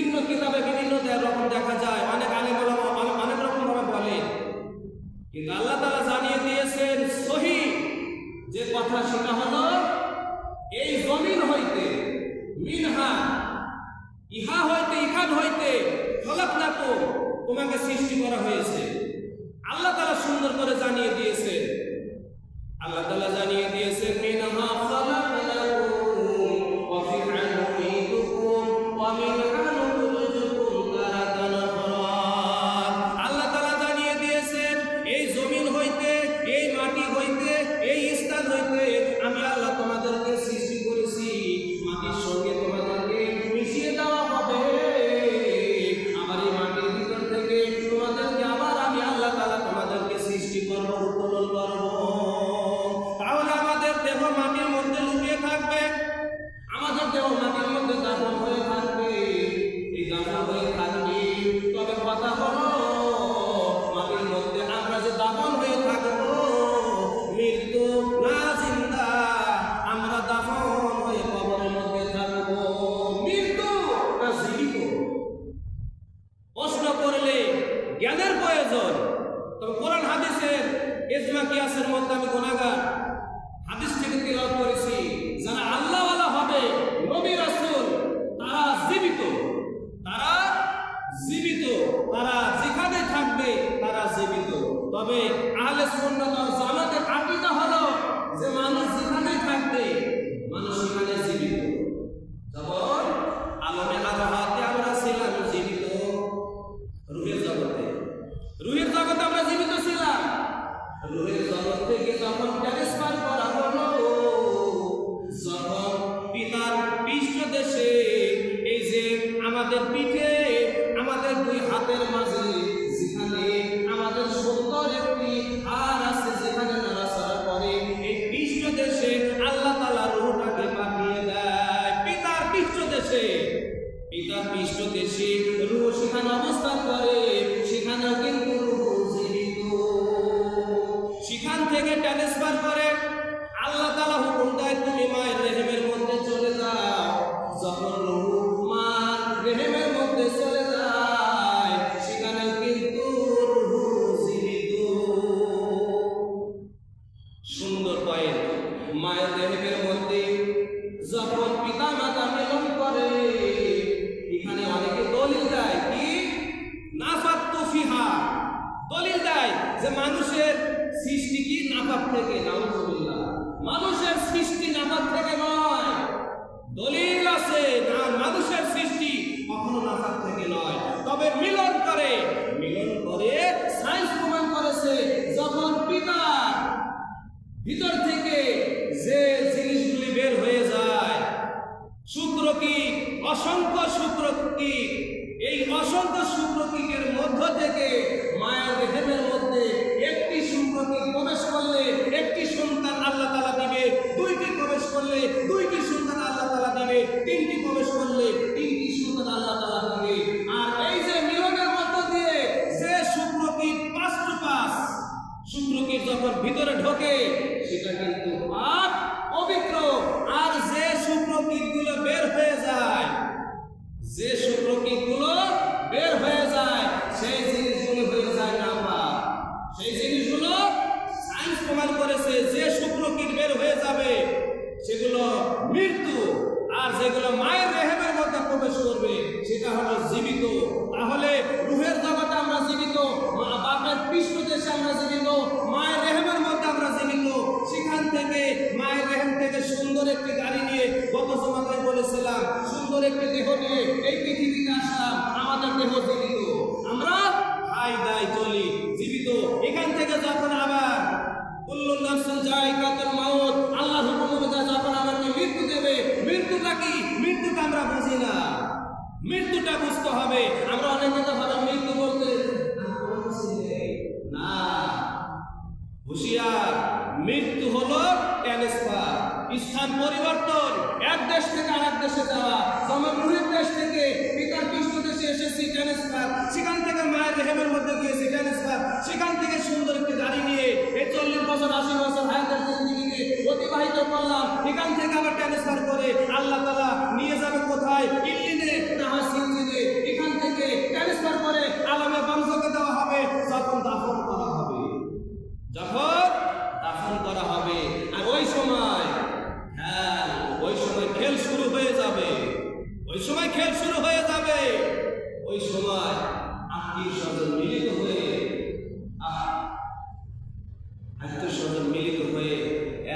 বিভিন্ন কিতাবে বিভিন্ন রকম দেখা যায়। অনেক অনেক অনেক রকম ভাবে বলে। কিন্তু আল্লাহ তালা জানিয়ে দিয়েছেন, সহি যে কথা সেটা হলো, এই জমিন হইতে, মিনহা, ইহা হইতে ইখান হইতে ফলাপ নাকো তোমাকে সৃষ্টি করা হয়েছে। আল্লাহ তালা সুন্দর করে জানিয়ে দিয়েছেন। আল্লাহ তাআলা জানিয়ে দিয়েছেন তবে মায়ের দেহের মধ্যে যখন পিতা মাতা মিলন করে, এখানে অনেকে দলিল দেয় কি? নাফাত তুফিহা দলিল দেয় যে মানুষের সৃষ্টি কি নাফাত থেকে? নাউজুবিল্লাহ। মানুষের সৃষ্টি নাফাত থেকে নয়। দলিল আছে, না মানুষের সৃষ্টি কখনো নাফাত থেকে নয়। তবে মিলন করে। অসংখ্য সূত্র এই অসংখ্য সুপ্রতীকের মধ্য থেকে মায়ের রেহেমের মধ্যে একটি শুক্রকিক প্রবেশ করলে একটি সন্তান আল্লাহ তালা দিবে, দুইটি প্রবেশ করলে দুইটি সন্তান আল্লাহ তালা দিবে, তিনটি প্রবেশ করলে সুন্দর একটি দেহ নিয়ে এই পৃথিবীতে আসলাম আমাদের দেহ জীবিত। আমরা খাই, দাই, চলি, জীবিত। এখান থেকে যখন আবার কুল্লু নাফসিন জায়গাতুল মাউত আল্লাহ হুকুম যখন আমাকে মৃত্যু দেবে, মৃত্যুটা কি? মৃত্যুটা আমরা বুঝি না। মৃত্যুটা বুঝতে হবে। আমরা অনেকে তো ভাবে মৃত্যু বলতে। না। হুশিয়ার, মৃত্যু হলো ট্রান্সফার স্থান পরিবর্তন, এক দেশ থেকে আরেক দেশে যাওয়া। সেখান থেকে মায়ের মধ্যে গিয়েছি ট্রান্সফার সেখান থেকে সুন্দর একটি গাড়ি নিয়ে চল্লিশ বছর, আশি বছর অতিবাহিত করলাম। এখান থেকে আবার ট্রান্সফার করে আল্লাহ তালা নিয়ে যাবে কোথায়? ইল্লিনে, না হয় ওই সময় আত্মীয় স্বজন মিলিত হয়ে আত্মীয় স্বজন মিলিত হয়ে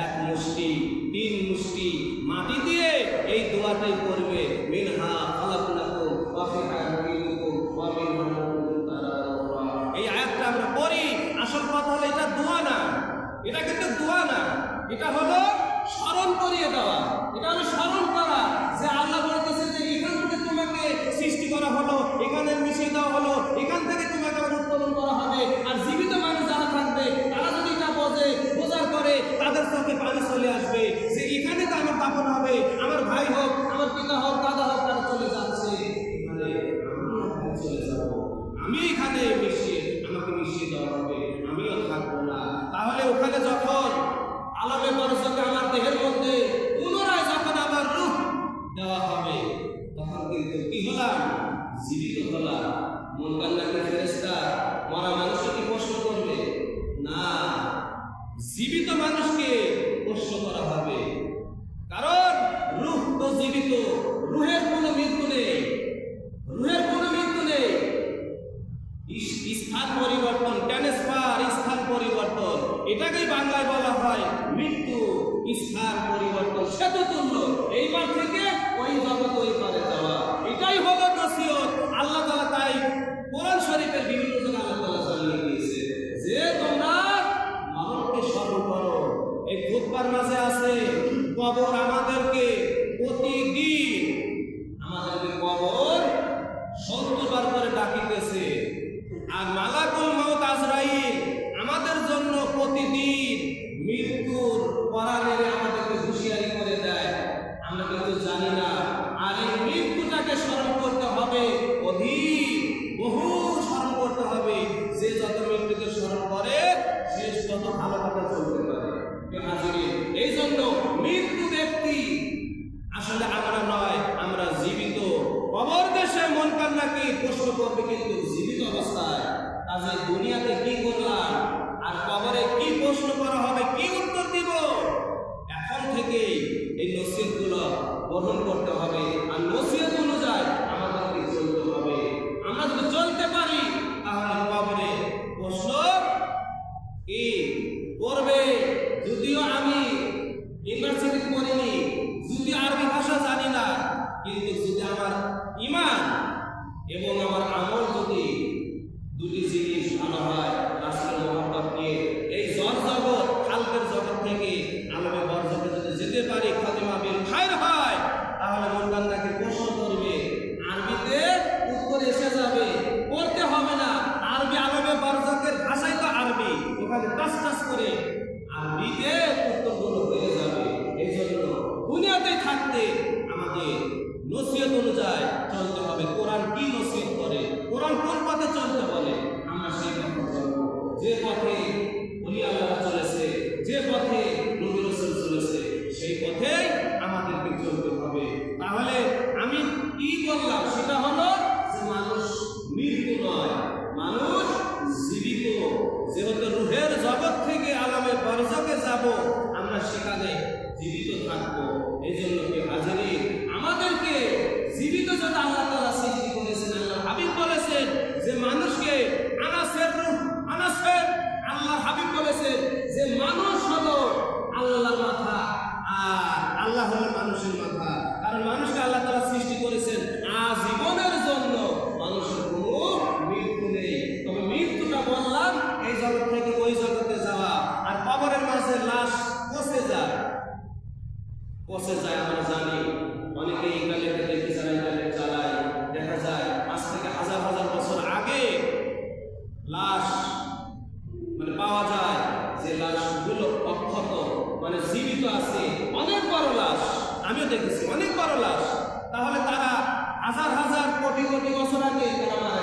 এক মুষ্টি, তিন মুষ্টি মাটি দিয়ে এই দোয়াটাই করবে মিনহা এই আয়াতটা আমরা পড়ি, আসল কথা হলো এটা দোয়া না, এটা কিন্তু দোয়া না, এটা হলো স্মরণ করিয়ে দেওয়া, এটা হলো স্মরণ সৃষ্টি করা হলো। এখানে জীবিত থাকব এই জন্য কি হাজারি আমাদেরকে জীবিত যত আল্লাহ তালা সৃষ্টি করেছেন আল্লাহ হাবিব বলেছেন যে মানুষকে আনাসের রূপ, আনাসের আল্লাহ হাবিব বলেছেন যে মানুষ হলো আল্লাহর মাথা আর আল্লাহ হলো মানুষের মাথা। কারণ মানুষকে আল্লাহ তালা সৃষ্টি লাশ মানে পাওয়া যায় যে লাশগুলো অক্ষত মানে জীবিত আছে। অনেক বড় লাশ, আমিও দেখেছি, অনেক বড় লাশ। তাহলে তারা হাজার হাজার কোটি কোটি বছর আগে তারা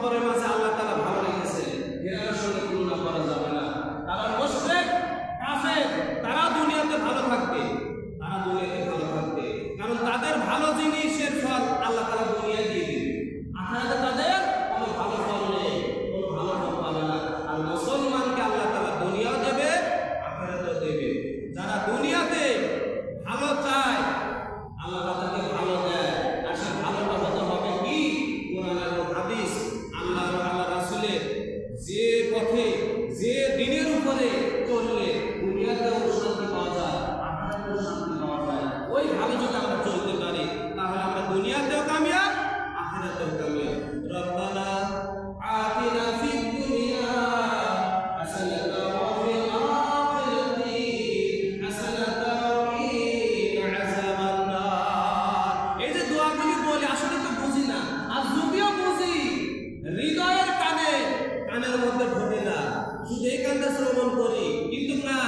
ばれます。কানের মধ্যে ঢোকে না। শুধু এই কানটা শ্রবণ করি। কিন্তু না,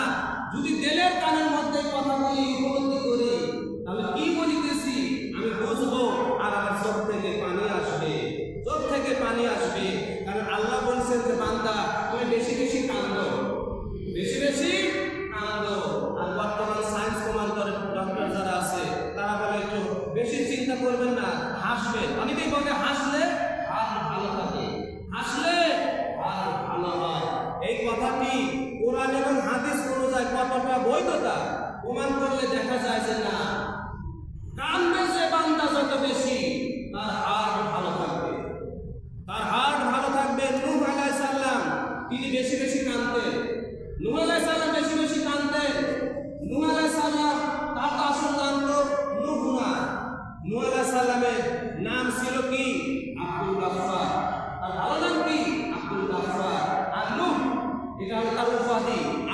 যদি তেলের কানের মধ্যে কথা বলি কথাটি কোরআন এবং হাদিস অনুযায়ী কতটা বৈধতা প্রমাণ করলে দেখা যায় যে না। কান্দে যে বান্দা যত বেশি, তার হার ভালো থাকবে। তার হার ভালো থাকবে নূহ আলাই সাল্লাম তিনি বেশি বেশি কাঁদতেন নূহ আলাই সাল্লাম বেশি বেশি কাঁদতেন নূহ আলাই সাল্লাম তার আসল নাম তো নূহ না। নূহ আলাই সাল্লামের নাম ছিল কি? আব্দুল গাফফার। তার ভালো নাম কি? আব্দুল গাফফার। 你刚刚大 tahu.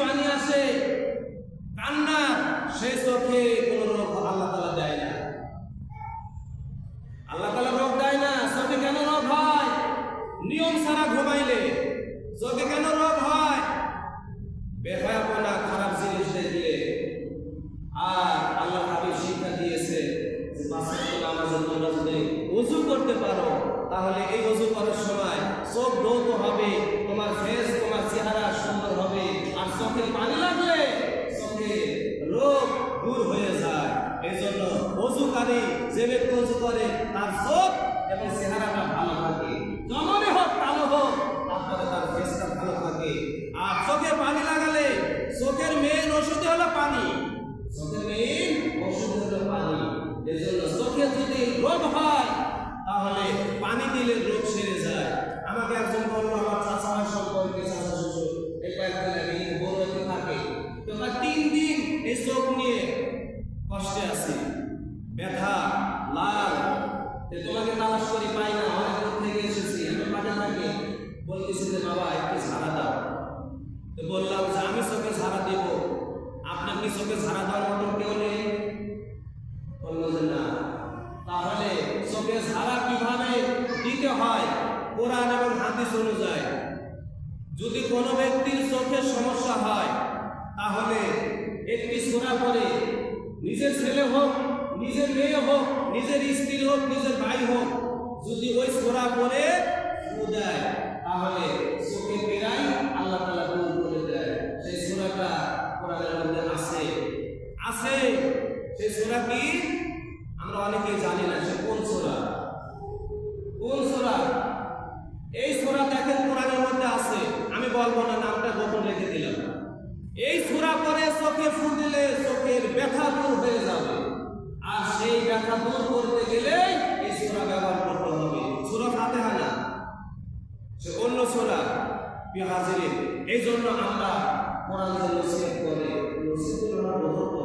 পানি আসে কান্না, সে চোখে কোন রোগ আল্লাহ তালা দেয় না। আল্লাহ তালা রোগ দেয় না, চোখে কেন রোগ হয়? নিয়ম ছাড়া ঘুমাইলে চোখে কেন রোগ হয়? বেহায়াপনা, খারাপ জিনিস দিলে আর আল্লাহ শিক্ষা দিয়েছে উজু করতে পারো, তাহলে এই উজু করার সময় চোখ দৌত হবে, তোমার ফেস, তোমার চেহারা সুন্দর হবে। চোখে পানি লাগলে চোখে রোগ দূর হয়ে যায়। এই জন্য অজুকারী যে ব্যক্তি অজু করে, তার চোখ এবং চেহারাটা ভালো থাকে। জমানে হয় কোরআন এবং হাদিস অনুযায়ী। যদি কোনো ব্যক্তির চোখের সমস্যা হয়, তাহলে একটি সোনা করে নিজের ছেলে হোক, নিজের মেয়ে হোক, নিজের স্ত্রী হোক, নিজের ভাই হোক, যদি ওই সোনা করে দেয়, তাহলে চোখের পীড়াই আল্লাহ তালা দূর করে দেয়। সেই সোনাটা কোরআনের আছে। আছে। সেই সোনা কি? আমরা অনেকেই জানি না সে কোন সোনা কোন সোরা? এই সোরা দেখেন কোরআনের মধ্যে আছে। আমি বলব না, নামটা গোপন রেখে দিলাম। এই সোরা পরে চোখে ফুল দিলে চোখের ব্যথা দূর হয়ে যাবে। আর সেই ব্যথা দূর করতে গেলে এই সোরা ব্যবহার করতে হবে। সুরা ফাতেহা না। সে অন্য সোরা বিহাজিরে এই জন্য আমরা কোরআন করে। নসিহত আমরা